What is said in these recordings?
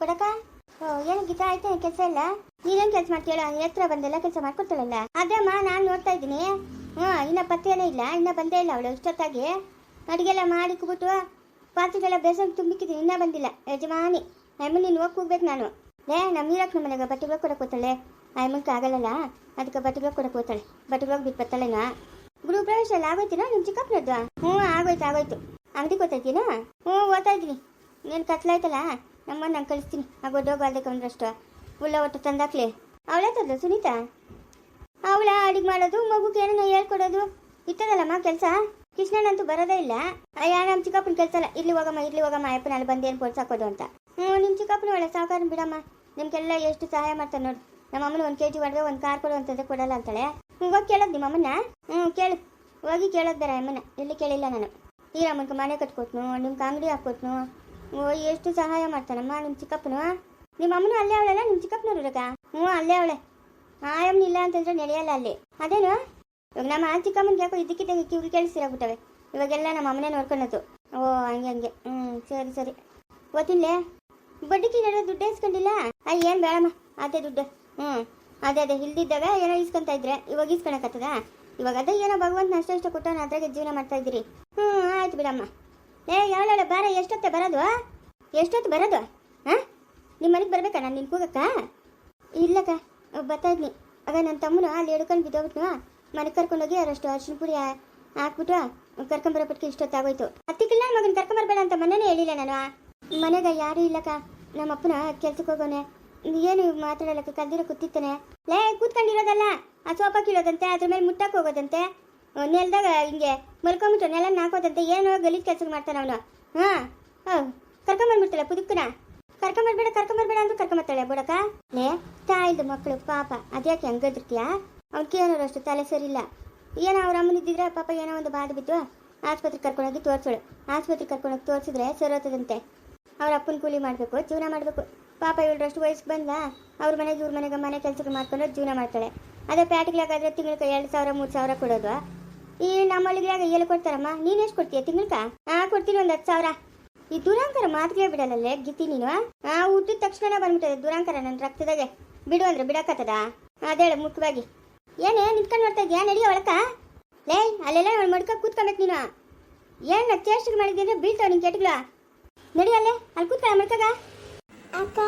ಕೊಡಕ ಏನು ಗೀತ ಆಯ್ತಾ ಕೆಲಸ ಇಲ್ಲ? ನೀನೇನು ಕೆಲಸ ಮಾಡ್ತೀಯಲ್ಲ ಹತ್ರ ಬಂದೆಲ್ಲ ಕೆಲಸ ಮಾಡ್ಕೊಡ್ತಾಳಲ್ಲ? ಅದಮ್ಮ ನಾನು ನೋಡ್ತಾ ಇದ್ದೀನಿ. ಹ್ಞೂ ಇನ್ನ ಪತ್ತೆನೇ ಇಲ್ಲ, ಇನ್ನ ಬಂದೇ ಇಲ್ಲ ಅವಳು ಇಷ್ಟೊತ್ತಾಗಿ. ಅಡುಗೆಲ್ಲ ಮಾಡಿಕ್ಬಿಟ್ಟು ಪಾತ್ರೆಗೆಲ್ಲ ಬೇಸನ್ ತುಂಬಿಕ್ಕಿದ್ದೀನಿ, ಇನ್ನೂ ಬಂದಿಲ್ಲ. ಯಜಮಾನಿ ಅಮ್ಮ ನೀನು ಹೋಗಿ ಹೋಗ್ಬೇಕು ನಾನು. ಲೇ ನಮ್ಮ ನಮ್ಮ ಮನೆಗೆ ಬಟ್ಟೆಗಳು ಕೊಡಕ್ಕೆ ಹೋಗ್ತಾಳೆ. ಅಮ್ಮಕ್ಕೆ ಆಗಲ್ಲಲ್ಲ? ಅದಕ್ಕೆ ಬಟ್ಟೆಗಳು ಕೊಡಕ್ಕೆ ಹೋಗ್ತಾಳೆ. ಬಟ್ಟೆಗಳು ಬಿಟ್ಟು ಬರ್ತಾಳೆನಾ ಗುರು, ಪ್ರವೇಶ ಎಲ್ಲ ಆಗೋಯ್ತಿನ ನಿಮ್ಮ ಚಿಕ್ಕಪ್ಪನದ್ದು? ಹ್ಞೂ ಆಗೋಯ್ತು ಆಗೋಯ್ತು. ಅಂಗಡಿ ಇದ್ದೀನಾ? ಹ್ಞೂ ಓದ್ತಾ ಇದ್ದೀನಿ. ನೀನು ಕತ್ಲಾಯ್ತಲ್ಲ? ನಮ್ಮನ್ನ ನಾನು ಕಳಿಸ್ತೀನಿ. ಆ ಗೊಡ್ಡೋಗ ಅಂದ್ರಷ್ಟು ಉಳ್ಳ ಒಟ್ಟು ತಂದಾಕ್ಲೆ. ಅವಳೇ ತಂದ, ಸುನೀತಾ? ಅವಳ ಅಡಿಗೆ ಮಾಡೋದು, ಮಗುಗೆ ಏನೋ ಹೇಳ್ಕೊಡೋದು, ಇತ್ತದಲ್ಲಮ್ಮ ಕೆಲಸ? ಕೃಷ್ಣನಂತೂ ಬರೋದೇ ಇಲ್ಲ. ಅಯ್ಯ, ನಮ್ಮ ಚಿಕ್ಕಪ್ಪನ ಕೆಲಸ ಅಲ್ಲ. ಇಲ್ಲಿ ಹೋಗಮ್ಮ ಇಲ್ಲಿ ಹೋಗಮ್ಮ, ಅಯ್ಯಪ್ಪನ ಅಲ್ಲಿ ಬಂದೇನು ಕೊಡ್ಸಾಕೋದು ಅಂತ. ಹ್ಞೂ ನಿಮ್ಮ ಚಿಕ್ಕಪ್ಪನ ಒಳ್ಳೆ ಸಾವುಕಾರ ಬಿಡಮ್ಮ. ನಿಮ್ಗೆಲ್ಲ ಎಷ್ಟು ಸಹಾಯ ಮಾಡ್ತಾನೆ ನೋಡಿ. ನಮ್ಮ ಅಮ್ಮನ ಒಂದು ಕೆ ಜಿ ಒಡೆದ ಒಂದು ಕಾರ್ ಕೊಡು ಅಂತಂದ್ರೆ ಕೊಡಲ್ಲ ಅಂತಾಳೆ. ಹೋಗಿ ಕೇಳೋದು ನಿಮ್ಮ ಅಮ್ಮನ ಹ್ಞೂ ಕೇಳು. ಹೋಗಿ ಕೇಳೋದು ಅಮ್ಮನ ಎಲ್ಲಿ ಕೇಳಿಲ್ಲ ನಾನು. ಈ ಅಮ್ಮನ್ಗೆ ಮನೆ ಕಟ್ಕೊಟ್ನು, ನಿಮ್ಗೆ ಅಂಗಡಿ ಹಾಕ್ಕೊಟ್ನು. ಓ ಎಷ್ಟು ಸಹಾಯ ಮಾಡ್ತಾನಮ್ಮ ನಿಮ್ಮ ಚಿಕ್ಕಪ್ಪನು ನಿಮ್ಮ ಅಮ್ಮನ ಅಲ್ಲೇ ಅವಳಲ್ಲ? ನಿಮ್ಮ ಚಿಕ್ಕಪ್ಪನವ್ರಗ ಹ್ಞೂ, ಅಲ್ಲೇ ಅವಳೆ. ಆಯಮ್ಮನ ಇಲ್ಲ ಅಂತಂದ್ರೆ ನಡೆಯಲ್ಲ ಅಲ್ಲಿ. ಅದೇನು? ಇವಾಗ ನಮ್ಮ ಆ ಚಿಕ್ಕಮ್ಮನಿಗೆ ಯಾಕೋ ಇದಕ್ಕಿದ್ದಂಗೆ ಕಿವಿ ಕೇಳಿಸಿರಾಗ್ಬಿಟ್ಟವೆ ಇವಾಗೆಲ್ಲ ನಮ್ಮ ಅಮ್ಮನೇ ನೋಡ್ಕೊಳೋದು. ಓ, ಹಂಗೆ ಹಂಗೆ. ಹ್ಞೂ, ಸರಿ ಸರಿ. ಗೊತ್ತಿಲ್ಲೇ? ಬಡ್ಡಿಗೆ ನಡೆದ ದುಡ್ಡು ಇಸ್ಕೊಂಡಿಲ್ಲ? ಅಲ್ಲಿ ಏನು ಬೇಡಮ್ಮ. ಅದೇ ದುಡ್ಡು. ಹ್ಞೂ. ಅದೇ ಅದೇ. ಇಲ್ದಿದ್ದಾವೆ, ಏನೋ ಇಸ್ಕೊಂತ ಇದ್ರೆ. ಇವಾಗ ಇಸ್ಕೊಳಕತ್ತದ ಇವಾಗ ಅದೇ ಏನೋ ಭಗವಂತನ ಅಷ್ಟೇ ಇಷ್ಟ ಕೊಟ್ಟು ಅದ್ರಾಗೆ ಜೀವನ ಮಾಡ್ತಾ ಇದ್ದೀರಿ. ಹ್ಞೂ, ಆಯ್ತು ಬಿಡಮ್ಮ. ಏ, ಯಾವಳ ಬಾರ, ಎಷ್ಟೊತ್ತೆ ಬರೋದು? ಎಷ್ಟೊತ್ತು ಬರೋದು? ಹಾಂ ನಿಮ್ಮ ಮನೆಗೆ ಬರ್ಬೇಕಾ ನಾನು ನಿನ್ ಕೂಗಕ್ಕ? ಇಲ್ಲಕ್ಕ, ಬರ್ತಾ ಇದ್ನಿ. ಆಗ ನನ್ನ ತಮ್ಮನ ಅಲ್ಲಿ ಹಿಡ್ಕೊಂಡು ಬಿದ್ದೋಗ್ಬಿಟ್ನು. ಮನೆಗೆ ಕರ್ಕೊಂಡೋಗಿ ಅವರಷ್ಟು ಅರ್ಶಿನ ಪುಡಿ ಹಾಕ್ಬಿಟ್ಟು ಕರ್ಕೊಂಬರೋಪಟ್ಟಿಗೆ ಇಷ್ಟೊತ್ತಾಗೋಯ್ತು. ಹತ್ತಿಕ್ಕಿಲ್ಲ ಮಗನ ಕರ್ಕೊಂಬರ್ಬೇಡ ಅಂತ ಮನೇನೇ ಹೇಳಿಲ್ಲ ನಾನು. ಮನೆಗೆ ಯಾರೂ ಇಲ್ಲಕ್ಕ. ನಮ್ಮ ಅಪ್ಪನ ಕೆಲ್ಸಕ್ಕೆ ಹೋಗೋನೆ. ಏನು ಮಾತಾಡಲಕ್ಕ ಕದ್ದಿರೋ ಕೂತಿತ್ತಾನೆ ಲೇ, ಕೂತ್ಕೊಂಡಿರೋದಲ್ಲ? ಆ ಸೋಫಾ ಕೀಳೋದಂತೆ, ಅದ್ರ ಮೇಲೆ ಮುಟ್ಟಕ್ಕೆ ಹೋಗೋದಂತೆ. ನೆಲದಾಗ ಹಿಂಗೆ ಮಲ್ಕೊಂಬಿಟ್ಟು ನೆಲ ಹಾಕೋದಂತೆ ಏನೋ ಗಲೀಜ್ ಕೆಲಸ ಮಾಡ್ತಾನೆ ಅವನು. ಹಾಂ ಹಾಂ, ಕರ್ಕೊಂಬಂದ್ಬಿಡ್ತಾಳೆ ಪುದುಕ್ಕನ ಕರ್ಕೊಂಬರ್ಬೇಡ ಕರ್ಕೊಂಬರ್ಬೇಡ ಅಂದ್ರೆ ಕರ್ಕೊಂಬರ್ತಾಳೆ ಬುಡಕ. ಲೇ, ತಾಯಿದು ಮಕ್ಕಳು ಪಾಪ. ಅದ್ಯಾಕೆ ಹಂಗದ್ರತ್ಯಾ? ಅವ್ನಿಗೆ ಏನೋ ಅಷ್ಟು ತಲೆ ಇಲ್ಲ ಏನೋ ಅವ್ರ ಅಮ್ಮನಿದ್ದಿದ್ರೆ ಪಾಪ ಏನೋ ಒಂದು ಬಾಧೆ ಬಿದ್ದು ಆಸ್ಪತ್ರೆಗೆ ಕರ್ಕೊಂಡೋಗಿ ತೋರಿಸೋಳು. ಆಸ್ಪತ್ರೆಗೆ ಕರ್ಕೊಂಡೋಗಿ ತೋರಿಸಿದ್ರೆ ಸರೋತದಂತೆ. ಅವ್ರ ಅಪ್ಪನ ಕೂಲಿ ಮಾಡಬೇಕು, ಜೀವನ ಮಾಡಬೇಕು. ಪಾಪ ಇವಳರಷ್ಟು ವಯಸ್ಸಿಗೆ ಬಂದ ಅವ್ರ ಮನೆಗೆ, ಇವ್ರ ಮನೆಗೆ ಮನೆ ಕೆಲಸಕ್ಕೆ ಮಾಡ್ಕೊಂಡು ಜೀವನ ಮಾಡ್ತಾಳೆ. ಅದೇ ಪ್ಯಾಟಿಗ್ಲಾಗಾದ್ರೆ ತಿಂಗಳಿಗೆ ಎರಡು ಸಾವಿರ, ಮೂರು ಸಾವಿರ ಕೊಡೋದು. ಈ ನಮ್ಮಲ್ಲಿಗ್ಲಾಗ ಎಲ್ಲಿ ಕೊಡ್ತಾರಮ್ಮ? ನೀನು ಎಷ್ಟು ಕೊಡ್ತೀಯ ತಿಂಗಳ ಹಾ ಕೊಡ್ತೀನಿ ಒಂದು ಹತ್ತು ಸಾವಿರ. ಈ ದುರಾಂಕರ ಮಾತಿಗೆ ಬಿಡಲ್ಲ ಗಿತ್ತಿ ನೀನು ಆ? ಹುಟ್ಟಿದ ತಕ್ಷಣ ಬಂದ್ಬಿಟ್ಟದೆ ದುರಾಂಕರ ನನ್ನ ರಕ್ತದಾಗೆ. ಬಿಡು ಅಂದ್ರೆ ಬಿಡಕತ್ತದ? ಅದೇಳು ಮುಖ್ಯವಾಗಿ. ಏನೇ ನಿಂತ್ಕೊಂಡು ನೋಡ್ತಾ ಇದ್ಯಾ? ನಡಿಯ ಒಳಕ ಲೇ ಅಲ್ಲೆಲ್ಲ ಅವಳು ಮಡ್ಕ ಕೂತ್ಕೊಬೇಕು ನೀನು. ಏನು ಚೇಷ್ಟಿಗೆ ಮಾಡಿದ್ದೆ ಅಂದ್ರೆ ಬೀಳ್ತಾವ ನಿನ್ ಕೆಟ್ಗಳ. ನಡಿ ಅಲ್ಲೇ ಅಲ್ಲಿ ಕೂತ್ಕೊಳ್ಳ ಮಡ್ಕಾಗ. ಅಕ್ಕ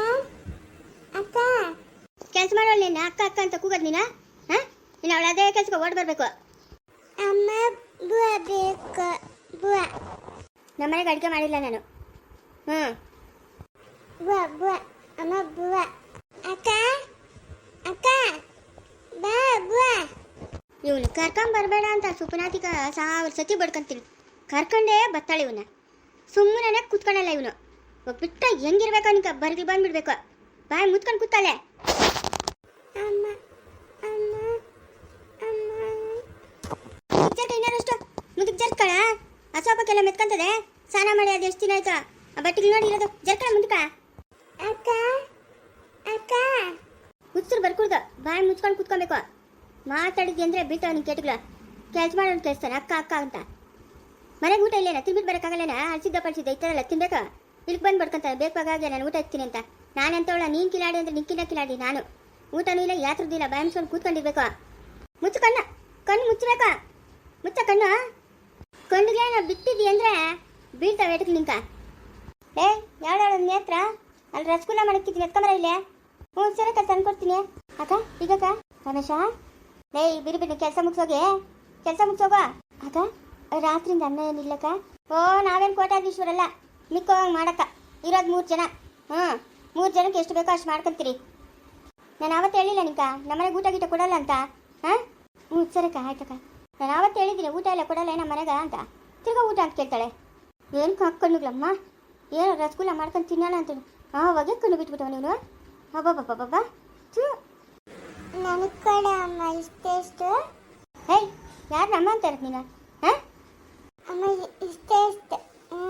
ಅಕ್ಕ. ಕೆಲಸ ಮಾಡೋಳು ನೀನು ಅಕ್ಕ ಅಕ್ಕ ಅಂತ ಕೂಗದ್ ನೀನ? ಹಾ ಇನ್ನು ಅವಳು ಅದೇ ಕೆಲ್ಸಕ್ಕೆ ಓಡ್ ಬರಬೇಕು. ಅಮ್ಮ ಬುವ ಬೇಕು ಬುವ. ನಮ್ಮ ಮನೆಗೆ ಅಡುಗೆ ಮಾಡಿಲ್ಲ ನಾನು. ಹ್ಞೂ ಬುವ ಬುವ. ಅಮ್ಮ ಬುವ. ಅಕ್ಕ ಅಕ್ಕ ಬಾ ಬುವ. ಇವನು ಕರ್ಕೊಂಡ್ ಬರಬೇಡ ಅಂತ ಸುಪನಾತಿಕ ಸಾವಿರ ಸತಿ ಬಡ್ಕೊಂತೀನಿ. ಕರ್ಕೊಂಡೇ ಬತ್ತಾಳೆ ಇವನ ಸುಮ್ಮನೆ ಕೂತ್ಕೊಳ್ಳಲ್ಲ ಇವನು. ಬಿಟ್ಟ ಹೆಂಗಿರ್ಬೇಕು ಅನ್ಕ ಬರ್ಗಿ ಬಂದ್ಬಿಡ್ಬೇಕು. ಬಾಯ್ ಮುತ್ಕೊಂಡು ಕೂತಾಳೆ. ಅಮ್ಮ ಅಸೋಪಕ್ಕೆಲ್ಲ ಮೆತ್ಕೊಂತದೆ? ಸ್ನಾನ ಮಾಡಿ ಅದು ಎಷ್ಟು ದಿನ ಆಯ್ತು? ಆ ಬಟ್ಟೆಗೆ ನೋಡಿ ಇರೋದು. ಜರ್ಕಳ ಮುಂದಕ. ಅಕ್ಕ ಅಕ್ಕ. ಹುಚ್ಚರು ಬರ್ಕೊಡ್ದು ಬಾಯಿ ಮುಚ್ಕೊಂಡು ಕುತ್ಕೊಬೇಕು. ಮಾತಾಡಿದ್ವಿ ಅಂದ್ರೆ ಬೀಳ್ತಾವ ನಿನ್ ಕೆಟ್ಟಗಳ ಕೆಲಸ ಮಾಡೋನು ಕೇಳಿಸ್ತಾನೆ ಅಕ್ಕ ಅಕ್ಕ ಅಂತ. ಮನೆಗೆ ಊಟ ಇಲ್ಲೇನ? ತಿನ್ಬಿಟ್ಟು ಬರೋಕ್ಕಾಗಲ್ಲೇನ? ಹಸಿದ್ದ ಪಡಿಸಿದ್ದ ಇತ್ತದಲ್ಲ ತಿನ್ಬೇಕು. ಇಲ್ಲಿಗೆ ಬಂದು ಬಡ್ಕೊಂತಾನೆ ಬೇಕಾಗೆ ನಾನು ಊಟ ಇರ್ತೀನಿ ಅಂತ. ನಾನಂತವಳ ನೀನು ಕಿಲಾಡಿ ಅಂದ್ರೆ ನಿಕ್ಕಿನ ಕಿಲಾಡಿ ನಾನು. ಊಟನೂ ಇಲ್ಲ ಯಾತ್ರದಿಲ್ಲ ಬಾಯಿ ಮುಚ್ಕೊಂಡು ಕೂತ್ಕೊಂಡಿರ್ಬೇಕು. ಮುಚ್ಚು ಕಣ್ಣ. ಕಣ್ಣು ಮುಚ್ಚಬೇಕ. ಮುಚ್ಚ ಕಣ್ಣು. ಕಣ್ಣಿಗೆ ನಾ ಬಿಟ್ಟಿದ್ದಿ ಅಂದ್ರೆ ಬೀಳ್ತಾವೆ ಎಟಕ್ ನಿಂಕ? ಏ ಯಾವ್ದಾಳ ನೇತ್ರ ಅಲ್ಲಿ ರಸಗುಲ್ಲ ಮಾಡಕ್ಕಿದ್ದೀನಿ, ಎತ್ಕೊಂಬರ ಇಲ್ಲೇ. ಹ್ಞೂ, ಸರಿ ಅಕ್ಕ, ತಂದ್ಕೊಡ್ತೀನಿ. ಅಕ್ಕ ಈಗಕ್ಕ ರಮೇಶ ಏಯ್ ಬಿರಿ ಬಿಡಿ ಕೆಲಸ ಮುಗಿಸೋಗೆ. ಕೆಲಸ ಮುಗಿಸೋಗ? ಅಕ್ಕ ರಾತ್ರಿಯಿಂದ ಅನ್ನ ಏನಿಲ್ಲಕ್ಕ ಓ, ನಾವೇನು ಕೋಟಾಧೀಶ್ವರಲ್ಲ ಮಿಕ್ಕೋ ಹಾಗೆ ಮಾಡಕ್ಕ. ಇರೋದು ಮೂರು ಜನ. ಹ್ಞೂ, ಮೂರು ಜನಕ್ಕೆ ಎಷ್ಟು ಬೇಕೋ ಅಷ್ಟು ಮಾಡ್ಕೊಂತೀರಿ. ನಾನು ಅವತ್ತು ಹೇಳಿಲ್ಲ ನಿಂಕ, ನಮ್ಮನೆಗೆ ಊಟ ಗೀಟ ಕೊಡಲ್ಲ ಅಂತ. ಹಾಂ? ಹ್ಞೂ ಸರಕ್ಕ ಆಯ್ತಕ್ಕ. ನಾನು ಆವತ್ತು ಹೇಳಿದ್ದೀನಿ ಊಟ ಎಲ್ಲ ಕೊಡಲ್ಲ ನಮ್ಮ ಮನೆಗ ಅಂತ. ತಿರ್ಗಾ ಊಟ ಅಂತ ಕೇಳ್ತಾಳೆ. ಏನು ಹಾಕ್ಕೊಂಡುಗ್ಲಮ್ಮ ಏನು ರಸಗುಲ್ಲ ಮಾಡ್ಕೊಂಡು ತಿನ್ನೋಣ ಹಾಂ ಆವಾಗೆ ಕಣ್ಣು ಬಿಟ್ಬಿಟ್ಟವ ನೀನು? ಹಬ್ಬಬ್ಬಬ್ಬಬ್ಬ ಚೂ ನನಗೆ ಕೊಡ ಅಮ್ಮ ಇಷ್ಟೇ ಇಷ್ಟು ಹೇಯ್ ಯಾರು ನಮ್ಮ ಅಂತಾರೆ ನೀನು? ಹಾಂ? ಅಮ್ಮ ಇಷ್ಟೇ ಇಷ್ಟು ಹ್ಞೂ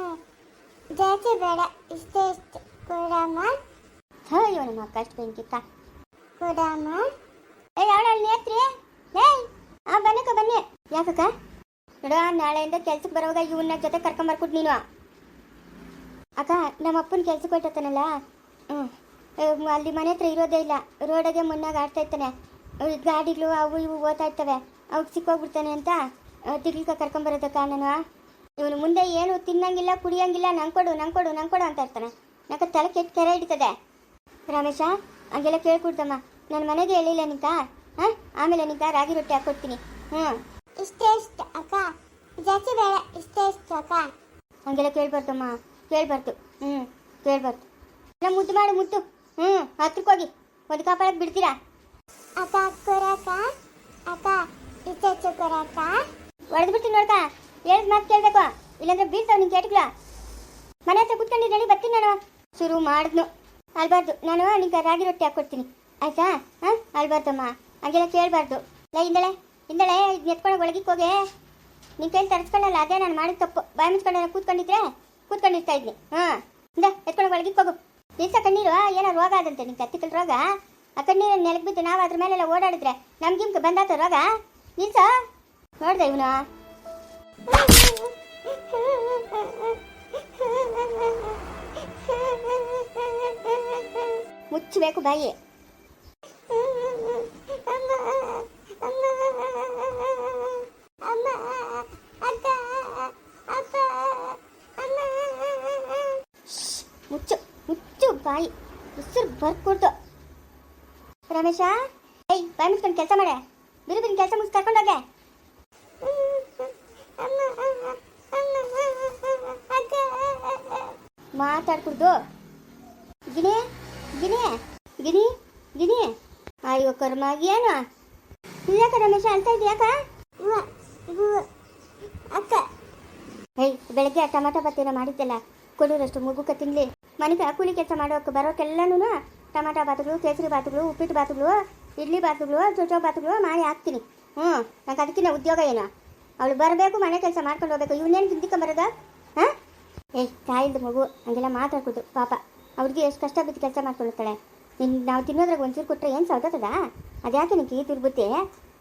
ಜಾಸ್ತಿ ಬೇಡ ಇಷ್ಟೇ ಇಷ್ಟು ಕೊಡಮ್ಮ ಹೋ ಇವನಮ್ಮ ಕಷ್ಟ ಬೆಂಕಿತ್ತ. ಕೊಡಮ್ಮ ಏ ಯಾವಳ ನೇತ್ರಿ. ಏಯ್. ಆ ಬನ್ನಕ್ಕ ಬನ್ನಿ. ಯಾಕಕ್ಕ? ನೋಡ, ನಾಳೆಯಿಂದ ಕೆಲ್ಸಕ್ಕೆ ಬರೋವಾಗ ಇವನ್ನ ಜೊತೆ ಕರ್ಕೊಂಬರ್ಕೊಟ್ ನೀನು. ಅಕ್ಕ, ನಮ್ಮ ಅಪ್ಪನ ಕೆಲ್ಸಕ್ಕೆ ಹೊಟ್ಟತನಲ್ಲ ಹ್ಞೂ ಅಲ್ಲಿ ಮನೆ ಹತ್ರ ಇರೋದೇ ಇಲ್ಲ. ರೋಡಗೆ ಮುನ್ನಾಗ ಆಡ್ತಾ ಇರ್ತಾನೆ. ಗಾಡಿಗಳು ಅವು ಇವು ಓದ್ತಾ ಇರ್ತವೆ. ಅವ್ಕೆ ಸಿಕ್ಕೋಗ್ಬಿಡ್ತಾನೆ ಅಂತ ತಿರ್ಲಿಕ ಕರ್ಕೊಂಬರೋದಕ್ಕ ನಾನು. ಇವನು ಮುಂದೆ ಏನು ತಿನ್ನಂಗಿಲ್ಲ, ಕುಡಿಯಂಗಿಲ್ಲ, ನಂಗೆ ಕೊಡು ನಂಗೆ ಕೊಡು ನಂಗೆ ಕೊಡು ಅಂತ ಇರ್ತಾನೆ ನಂಗೆ ತಲೆ ಕೆಟ್ಟ ಕೆರೆ ಹಿಡಿತದೆ? ರಮೇಶ, ಹಂಗೆಲ್ಲ ಕೇಳ್ಕೊಡ್ತಮ್ಮ ನನ್ನ ಮನೆಗೆ ಹೇಳಿಲ್ಲ ನಿಂಕ ಹಾಂ ಆಮೇಲೆ ನಿನಗೆ ರಾಗಿ ರೊಟ್ಟಿ ಹಾಕ್ಕೊಡ್ತೀನಿ ಹ್ಞೂ? ಇಷ್ಟೇ ಇಷ್ಟ ಅಕ್ಕ. ಜಾಸ್ತಿ ಬೇಡ ಇಷ್ಟೇ ಇಷ್ಟ ಅಕ್ಕ. ಹಂಗೆಲ್ಲ ಕೇಳ್ಬಾರ್ದಮ್ಮ. ಕೇಳ್ಬಾರ್ದು. ಹ್ಞೂ ಕೇಳ್ಬಾರ್ದು. ಎಲ್ಲ ಮುದ್ದು ಮಾಡು ಮುದ್ದು. ಹ್ಞೂ ಹತ್ರಕ್ಕೆ ಹೋಗಿ. ಒಂದು ಕಾಪಾಡಕ್ಕೆ ಬಿಡ್ತೀರಾ? ಅಕ್ಕ ಕೊರಕ ಅಕ್ಕ. ಇಷ್ಟ ಅಕ್ಕ. ಹೊಡೆದು ಬಿಡ್ತೀನಿ ನೋಡ್ಕ ಹೇಳಿದ ಮಾತು ಕೇಳಬೇಕು. ಇಲ್ಲಾಂದ್ರೆ ಬೀಳ್ತಾವ ನಿಂಗೆ ಕೇಟ್ಗಳ. ಮನೆ ಹತ್ರ ಕುತ್ಕೊಂಡು ನಡಿ ಬರ್ತೀನಿ ನಾನು. ಶುರು ಮಾಡಿದ್ನು. ಅಲ್ಬಾರ್ದು ನಾನು ನಿಂಗೆ ರಾಗಿ ರೊಟ್ಟಿ ಹಾಕ್ಕೊಡ್ತೀನಿ ಆಯ್ತಾ? ಹಾಂ? ಅಲ್ಬಾರ್ದಮ್ಮ ಹಂಗೆಲ್ಲ ಕೇಳಬಾರ್ದು. ಲೈ, ಹಿಂದಳೆ ಹಿಂದಳೆ ಇದು ಎತ್ಕೊಂಡು ಒಳಗಿಕ್ಕೆ ಹೋಗಿ. ನಿನ್ ಕೈಲಿ ತರಿಸ್ಕೊಂಡಲ್ಲ ಅದೇ ನಾನು ಮಾಡಿದ ತಪ್ಪು. ಬಾಯಿ ಮುಚ್ಕೊಂಡು ಕೂತ್ಕೊಂಡಿದ್ರೆ ಕೂತ್ಕೊಂಡಿರ್ತಾ ಇದ್ನಿ. ಹಾಂ. ಇಂದ ಎತ್ಕೊಂಡು ಒಳಗಿಕ್ಕೆ ಹೋಗು. ನಿಲ್ಸ ಕಣ್ಣೀರು ಏನೋ ರೋಗ ಆದಂತೆ ನಿಂಗೆ ಕತ್ತಿಕಲ್ ರೋಗ. ಆ ಕಣ್ಣೀರು ನೆಲಕ್ಕೆ ಬಿದ್ದು ನಾವು ಅದ್ರ ಮೇಲೆಲ್ಲ ಓಡಾಡಿದ್ರೆ ನಮ್ಗಿಮ್ಗೆ ಬಂದಾತ ರೋಗ? ನಿಲ್ಸ. ನೋಡ್ದೆ ಇವನು. ಮುಚ್ಚಬೇಕು ಬಾಯಿ. ಮುಚ್ಚು ಮುಚ್ಚು ಬಾಯಿ. ಉಸಿರು ಬರ್ಕೊಡ್ತು. ರಮೇಶ, ಏಯ್, ಬಾಯಿ ಮುಚ್ಕೊಂಡು ಕೆಲಸ ಮಾಡೆ. ಬಿರು ಕೆಲಸ ಮುಗಿಸ್ ಕರ್ಕೊಂಡೋಗೆ ಮಾತಾಡ್ಕೊಡ್ದು. ಗಿನಿ ಗಿನಿ ಗಿನಿ ಗಿನಿ. ಅಯ್ಯೋ, ಕರ್ಮ ಏನು ಯಾಕ ರಮೇಶ ಅಂತ ಇದೆಯಾಕ ಅಕ್ಕ? ಏಯ್, ಬೆಳಗ್ಗೆ ಟೊಮಾಟೊ ಬತ್ತೇನೋ ಮಾಡಿದ್ದೆಲ್ಲ, ಕೊಡೋರಷ್ಟು ಮಗುಕ ತಿನ್ಲಿ. ಮನೆಗೆ ಕೂಲಿ ಕೆಲಸ ಮಾಡೋಕೆ ಬರೋಕ್ಕೆಲ್ಲನೂ ಟೊಮಾಟೊ ಬಾತುಗಳು, ಕೇಸರಿ ಬಾತುಗಳು, ಉಪ್ಪಿಟ್ಟು ಬಾತುಗಳು, ಇಡ್ಲಿ ಬಾತುಗಳು, ಚೊಚೋ ಬಾತುಗಳು ಮಾಡಿ ಹಾಕ್ತೀನಿ. ಹ್ಞೂ ನಂಗೆ ಅದಕ್ಕಿಂತ ಉದ್ಯೋಗ ಏನು? ಅವಳು ಬರಬೇಕು, ಮನೆ ಕೆಲಸ ಮಾಡ್ಕೊಂಡು ಹೋಗ್ಬೇಕು. ಇವನ್ನೇನು ತಿಂದಿಕೊಂಬರೋದ ಹಾಂ? ಏಯ್, ತಾಯಿಲ್ದ ಮಗು, ಹಂಗೆಲ್ಲ ಮಾತಾಡ್ಕೊಡು ಪಾಪ. ಅವ್ರಿಗೆ ಎಷ್ಟು ಕಷ್ಟ ಬಿದ್ದು ಕೆಲಸ ಮಾಡ್ಕೊಳ್ತಾಳೆ. ನಿನ್ ನಾವು ತಿನ್ನೋದ್ರಾಗ ಒಂಚೂರು ಕೊಟ್ಟರೆ ಏನು ಸೌದತ್ತದ? ಅದ್ಯಾಕೆ ನಿಂಗೆ ಈ ದುರ್ಬುದ್ಧಿ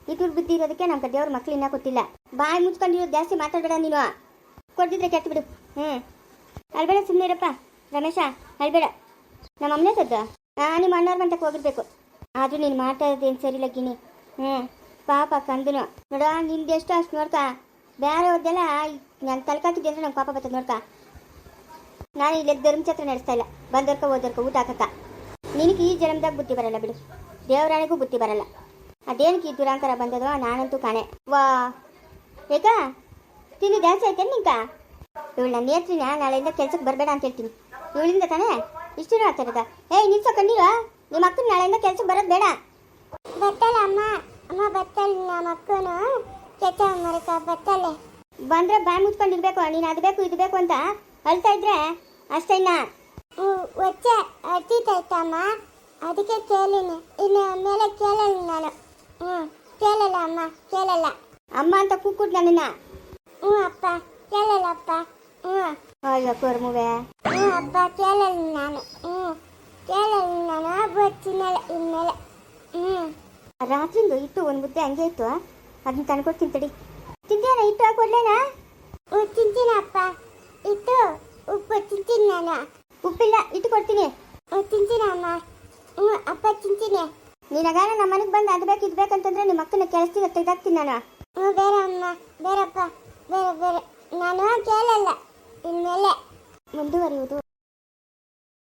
ಈ ದುರ್ಬುದ್ಧಿ ಇರೋದಕ್ಕೆ ನಮ್ಮ ದೇವ್ರ ಮಕ್ಳು ಇನ್ನೂ ಕೊಟ್ಟಿಲ್ಲ ಬಾಯಿ ಮುಚ್ಕೊಂಡಿರೋದು ಜಾಸ್ತಿ ಮಾತಾಡಬೇಡ ನೀನು. ಕೊಡ್ತಿದ್ರೆ ಕೆಟ್ಟು ಬಿಡು ಹ್ಞೂ ಅಲ್ಬೇಡ ಸುಮ್ಮನೆ ಇರಪ್ಪ ರಮೇಶ ಅಲ್ಬೇಡ ನಮ್ಮ ಅಮ್ಮನೇ ಸದ್ದು. ನಾನು ನಿಮ್ಮ ಅಣ್ಣವ್ರ ಮಂತಕ್ಕೆ ಹೋಗಿರ್ಬೇಕು. ಆದರೂ ನೀನು ಮಾಡ್ತಾ ಇರೋದೇನು ಸರಿ ಇಲ್ಲ ಗಿನಿ. ಹ್ಞೂ ಪಾಪ ಕಂದನು. ನೋಡ, ನಿಂದು ಎಷ್ಟು ಅಷ್ಟು ನೋಡ್ಕ. ಬೇರೆಯವ್ರದ್ದೆಲ್ಲ ನಾನು ತಲೆಕಾಕಿದ್ದೆ ಅಂದ್ರೆ ನಂಗೆ ಪಾಪ ಬರ್ತದೆ ನೋಡ್ಕ. ನಾನು ಇಲ್ಲೇ ಧರ್ಮಛತ್ರ ನಡೆಸ್ತಾ ಇಲ್ಲ. ಬಂದೋರ್ಕ, ಹೋದರ್ಕ ಊಟ ಹಾಕಕ್ಕ. ನಿನಗೆ ಈ ಜನ್ಮದಾಗ ಬುದ್ಧಿ ಬರಲ್ಲ ಬಿಡು. ದೇವರಾಣಿಗೂ ಬುದ್ಧಿ ಬರಲ್ಲ. ಅದೇನಕ್ಕೆ ಈ ದುರಾಂಕಾರ ಬಂದದೋ ನಾನಂತೂ ಕಾಣೆ. ವಾ. ಏಕಾ ತಿಂದು ಜಾಸ್ತಿ ಆಯ್ತೇನು ನಿಂಕ? ಇವಳು ನನ್ನ ನೇತ್ರಿನ ನಾಳೆಯಿಂದ ಕೆಲ್ಸಕ್ಕೆ ಬರಬೇಡ ಅಂತ ಹೇಳ್ತೀನಿ. ಇವಳಿಂದ ತಾನೇ? ಇಷ್ಟು ಆಗ್ತಿರೋದ? ಏಯ್ ನಿಲ್ಸೋ ಕಣ್ಣೀರ ನಿಮ್ಮ ಅಕ್ಕನ ನಾಳೆಯಿಂದ ಕೆಲ್ಸಕ್ಕೆ ಬರೋದು ಬೇಡ. ಬತ್ತಲ್ಲ ಅಮ್ಮ. ಅಮ್ಮ ಬತ್ತಲ್ಲ ನಮ್ಮ ಅಕ್ಕನು. ಕೆಟ್ಟ ಮರಕ ಬತ್ತಲೆ ಬಂದ್ರೆ ಬಾಯಿ ಮುಚ್ಕೊಂಡಿರ್ಬೇಕು ನೀನು ಅದು ಬೇಕು ಇದು ಬೇಕು ಅಂತ ಅಳ್ತಾ ಇದ್ರೆ ಅಷ್ಟೇ ಇನ್ನ. ಒಚ್ಚೆ ಅತ್ತಿತ್ತಮ್ಮ ಅದಕ್ಕೆ ಕೇಳಿನಿ. ಇನ್ನು ಮೇಲೆ ಕೇಳಲ್ಲ ನಾನು. ಹ್ಞೂ ಕೇಳಲ್ಲ ಅಮ್ಮ ಕೇಳಲ್ಲ. ಅಮ್ಮ ಅಂತ ಕೂಕುಟ್ ನನ್ನನ್ನ. ಹ್ಞೂ ಅಪ್ಪ ಕೇಳಲ್ಲ ಅಪ್ಪ ಹ್ಞೂ. ಅಯ್ಯೋ ಕೊರ್ಮುವೆ. ಹ್ಞೂ ಅಪ್ಪ ಕೇಳಲ್ಲ ನಾನು. ಹ್ಞೂ ಕೇಳಲ್ಲ ನಾನು. ಹಬ್ಬ ತಿನ್ನಲ್ಲ ಇನ್ನಲ್ಲ. ಹ್ಞೂ ರಾತ್ರಿಂದು ಇಟ್ಟು ಒಂದು ಮುದ್ದೆ ಹಂಗೆ ಇತ್ತು ಅದನ್ನ ತಂದ್ಕೊಡ್ತೀನಿ ತಡಿ. ತಿಂತೇನ ಇಟ್ಟು ಹಾಕೊಡ್ಲೇನಾ? ಹ್ಞೂ ತಿಂತೀನಿ ಅಪ್ಪ. ಇತ್ತು ಉಪ್ಪು ತಿಂತೀನಿ ನಾನು. ಉಪ್ಪಿಲ್ಲ ಇಟ್ಟು ಕೊಡ್ತೀನಿ. ಹ್ಞೂ ತಿಂತೀನಿ ಅಮ್ಮ. ಹ್ಞೂ ಅಪ್ಪ ತಿಂತೀನಿ. ನಿನಗಾರ ನಮ್ಮ ಮನೆಗೆ ಬಂದು ಅದು ಬೇಕು ಇದು ಬೇಕಂತಂದ್ರೆ ನಿಮ್ಮ ಅಕ್ಕನ ಕೆಲಸದಿಂದ ತೆಗ್ದಾಕ್ತೀನಿ ನಾನು. ಹ್ಞೂ ಬೇರೆ ಅಮ್ಮ ಬೇರಪ್ಪ ಬೇರೆ ಬೇರೆ. ನಾನು ಕೇಳಲ್ಲ. ಇನ್ಮೇಲೆ ಮುಂದುವರಿಯುವುದು